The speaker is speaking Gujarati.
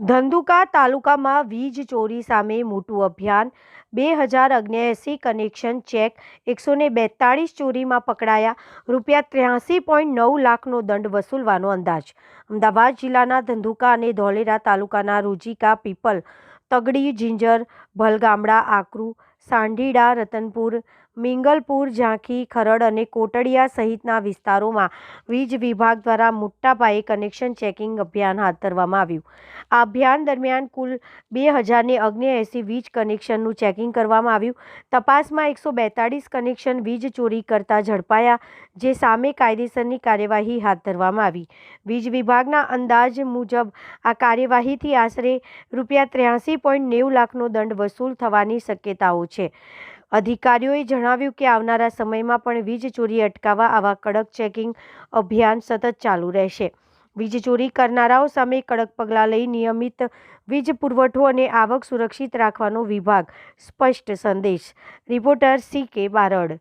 ધંધુકા તાલુકામાં વીજ ચોરી સામે મોટું અભિયાન. બે હજાર અગ્નેએંસી કનેક્શન ચેક એકસો ને બેતાળીસ ચોરીમાં પકડાયા. રૂપિયા ત્ર્યાસી પોઈન્ટ નવ લાખનો દંડ વસૂલવાનો અંદાજ. અમદાવાદ જિલ્લાના ધંધુકા અને ધોલેરા તાલુકાના રૂજીકા પીપલ, તગડી, જિંજર, ભલગામડા, આકરુ સાંઢીડા, રતનપુર, મિંગલપુર, ઝાંખી, ખરડ અને કોટડિયા સહિતના વિસ્તારોમાં વીજ વિભાગ દ્વારા મોટા પાયે કનેક્શન ચેકિંગ અભિયાન હાથ ધરવામાં આવ્યું. આ અભિયાન દરમિયાન કુલ બે હજારને અગ્નેએંસી વીજ કનેક્શનનું ચેકિંગ કરવામાં આવ્યું. તપાસમાં એકસો બેતાળીસ કનેક્શન વીજ ચોરી કરતા ઝડપાયા, જે સામે કાયદેસરની કાર્યવાહી હાથ ધરવામાં આવી. વીજ વિભાગના અંદાજ મુજબ આ કાર્યવાહીથી આશરે રૂપિયા ત્ર્યાસી પોઈન્ટ નેવું લાખનો દંડ વસૂલ થવાની શક્યતાઓ છે. અધિકારીઓએ જણાવ્યું કે આવનારા સમયમાં પણ વીજ ચોરી અટકાવવા આવા કડક ચેકિંગ અભિયાન સતત ચાલુ રહેશે. વીજ ચોરી કરનારાઓ સામે કડક પગલાં લઈ નિયમિત વીજ પુરવઠો અને આવક સુરક્ષિત રાખવાનો વિભાગ સ્પષ્ટ સંદેશ. રિપોર્ટર સી કે બારડ.